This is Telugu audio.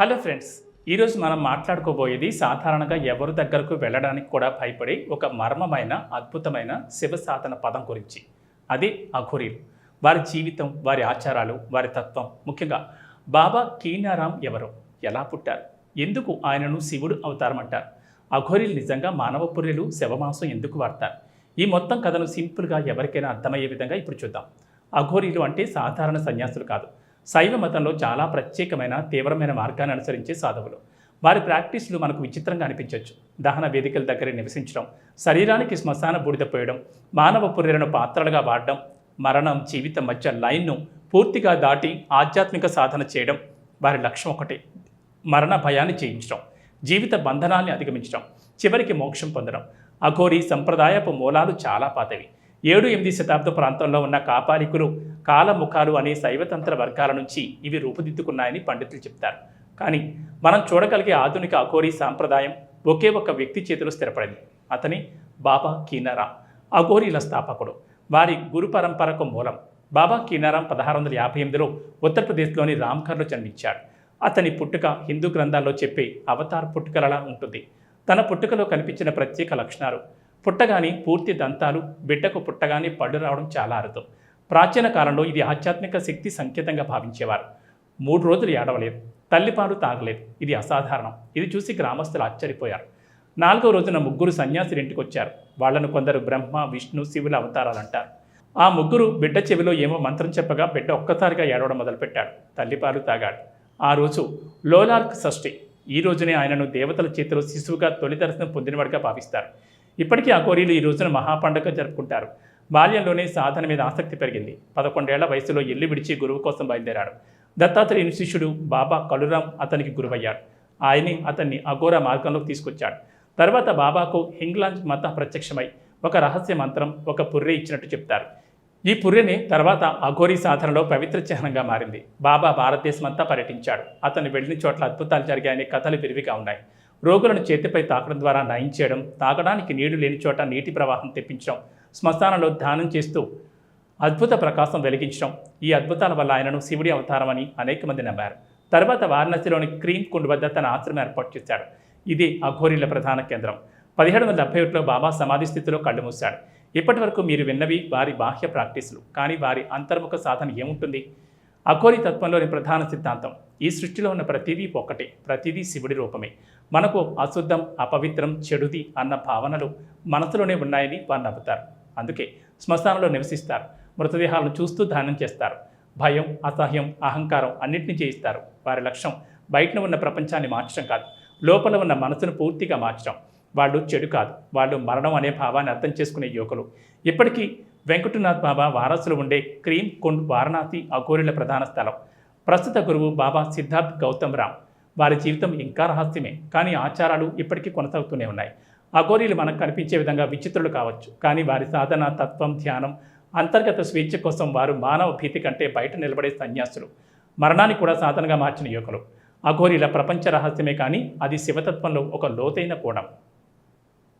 హలో ఫ్రెండ్స్ ఈరోజు మనం మాట్లాడుకోబోయేది సాధారణంగా ఎవరి దగ్గరకు వెళ్ళడానికి కూడా భయపడే ఒక మర్మమైన అద్భుతమైన శివ సాధన పదం గురించి. అది అఘోరీలు. వారి జీవితం వారి ఆచారాలు వారి తత్వం. ముఖ్యంగా బాబా కీనారాం ఎవరు? ఎలా పుట్టారు? ఎందుకు ఆయనను శివుడు అవతారమంటారు? అఘోరీలు నిజంగా మానవ పుర్రెలు శవమాంసం ఎందుకు వాడతారు? ఈ మొత్తం కథను సింపుల్గా ఎవరికైనా అర్థమయ్యే విధంగా ఇప్పుడు చూద్దాం. అఘోరీలు అంటే సాధారణ సన్యాసులు కాదు. శైవ మతంలో చాలా ప్రత్యేకమైన తీవ్రమైన మార్గాన్ని అనుసరించే సాధువులు వారి ప్రాక్టీసులు మనకు విచిత్రంగా అనిపించవచ్చు దహన వేదికల దగ్గర నివసించడం శరీరానికి శ్మశాన బూడిద పోయడం మానవ పుర్రెలను పాత్రలుగా వాడడం మరణం జీవితం మధ్య లైన్ను పూర్తిగా దాటి ఆధ్యాత్మిక సాధన చేయడం వారి లక్ష్యం ఒకటే. మరణ భయాన్ని జయించడం జీవిత బంధనాన్ని అధిగమించడం చివరికి మోక్షం పొందడం. అఘోరీ సంప్రదాయపు మూలాలు చాలా పాతవి. ఏడు ఎనిమిది శతాబ్ద ప్రాంతంలో ఉన్న కాపాలికులు కాలముఖాలు అనే శైవతంత్ర వర్గాల నుంచి ఇవి రూపుదిద్దుకున్నాయని పండితులు చెప్తారు. కానీ మనం చూడగలిగే ఆధునిక అఘోరీ సాంప్రదాయం ఒకే ఒక్క వ్యక్తి చేతిలో స్థిరపడింది. అతని బాబా కీనారాం అఘోరీల స్థాపకుడు. వారి గురు పరంపరకు మూలం బాబా కీనారాం పదహారు వందల యాభై ఎనిమిదిలో ఉత్తరప్రదేశ్లోని రామ్ఘర్లో జన్మించాడు. అతని పుట్టుక హిందూ గ్రంథాల్లో చెప్పే అవతార్ పుట్టుకలలా ఉంటుంది. తన పుట్టుకలో కనిపించిన ప్రత్యేక లక్షణాలు పుట్టగానే పూర్తి దంతాలు బిడ్డకు పుట్టగానే పళ్ళు రావడం చాలా అరుదు. ప్రాచీన కాలంలో ఇది ఆధ్యాత్మిక శక్తి సంకేతంగా భావించేవారు. మూడు రోజులు ఏడవలేదు తల్లిపాలు తాగలేదు. ఇది అసాధారణం. ఇది చూసి గ్రామస్తులు ఆశ్చర్యపోయారు. నాలుగో రోజున ముగ్గురు సన్యాసులు ఇంటికి వచ్చారు. వాళ్ళను కొందరు బ్రహ్మ విష్ణు శివుల అవతారాలు అంటారు. ఆ ముగ్గురు బిడ్డ చెవిలో ఏమో మంత్రం చెప్పగా బిడ్డ ఒక్కసారిగా ఏడవడం మొదలుపెట్టాడు. తల్లిపాలు తాగాడు. ఆ రోజు లోలార్క్ షష్ఠి. ఈ రోజునే ఆయనను దేవతల చేతిలో శిశువుగా తొలి దర్శనం పొందినవాడిగా భావిస్తారు. ఇప్పటికీ ఆ కోరీలు ఈ రోజున మహాపండగ జరుపుకుంటారు. బాల్యంలోనే సాధన మీద ఆసక్తి పెరిగింది. పదకొండేళ్ళ వయసులో ఇల్లు విడిచి గురువు కోసం బయలుదేరాడు. దత్తాత్రేయుని శిష్యుడు బాబా కలురాం అతనికి గురువయ్యాడు. ఆయనే అతన్ని అఘోర మార్గంలోకి తీసుకొచ్చాడు. తర్వాత బాబాకు హింగ్లాంజ్ మత ప్రత్యక్షమై ఒక రహస్య మంత్రం ఒక పుర్రె ఇచ్చినట్టు చెప్తారు. ఈ పుర్రెని తర్వాత అఘోరీ సాధనలో పవిత్ర చిహ్నంగా మారింది. బాబా భారతదేశమంతా పర్యటించాడు. అతను వెళ్ళిన చోట్ల అద్భుతాలు జరిగాయనే కథలు విరివిగా ఉన్నాయి. రోగులను చేతిపై తాకడం ద్వారా నయం చేయడం తాగడానికి నీళ్ళు లేని చోట నీటి ప్రవాహం తెప్పించడం శ్మశానంలో ధ్యానం చేస్తూ అద్భుత ప్రకాశం వెలిగించడం ఈ అద్భుతాల వల్ల ఆయనను శివుడి అవతారమని అనేక మంది నమ్మారు. తర్వాత వారణాసిలోని క్రీమ్ కుండ్ వద్ద తన ఆశ్రమం ఏర్పాటు చేశాడు. ఇది అఘోరీల ప్రధాన కేంద్రం. పదిహేడు వందల డెబ్బై ఒకటిలో బాబా సమాధి స్థితిలో కళ్ళు మూశాడు. ఇప్పటి వరకు మీరు విన్నవి వారి బాహ్య ప్రాక్టీసులు. కానీ వారి అంతర్ముఖ సాధన ఏముంటుంది? అఘోరి తత్వంలోని ప్రధాన సిద్ధాంతం. ఈ సృష్టిలో ఉన్న ప్రతిదీ ఒక్కటే. ప్రతిదీ శివుడి రూపమే. మనకు అశుద్ధం అపవిత్రం చెడుది అన్న భావనలు మనసులోనే ఉన్నాయని వారు నమ్ముతారు. అందుకే శ్మశానంలో నివసిస్తారు. మృతదేహాలను చూస్తూ ధ్యానం చేస్తారు. భయం అసహ్యం అహంకారం అన్నింటినీ చేయిస్తారు వారి లక్ష్యం బయటన ఉన్న ప్రపంచాన్ని మార్చడం కాదు. లోపల ఉన్న మనసును పూర్తిగా మార్చడం. వాళ్ళు చెడు కాదు. వాళ్ళు మరణం అనే భావాన్ని అర్థం చేసుకునే యువకులు. ఇప్పటికీ వెంకటనాథ్ బాబా వారసులు ఉండే క్రీమ్ కుండ్ వారణాసి అఘోరిల ప్రధాన స్థలం. ప్రస్తుత గురువు బాబా సిద్ధార్థ్ గౌతమ్ రామ్. వారి జీవితం ఇంకా రహస్యమే కానీ ఆచారాలు ఇప్పటికీ కొనసాగుతూనే ఉన్నాయి. అఘోరీలు మనకు కనిపించే విధంగా విచిత్రులు కావచ్చు కానీ వారి సాధన తత్వం ధ్యానం అంతర్గత స్వేచ్ఛ కోసం వారు మానవ భీతి కంటే బయట నిలబడే సన్యాసులు. మరణాన్ని కూడా సాధనగా మార్చిన యువకులు. అఘోరీల ప్రపంచ రహస్యమే కానీ అది శివతత్వంలో ఒక లోతైన కోణం.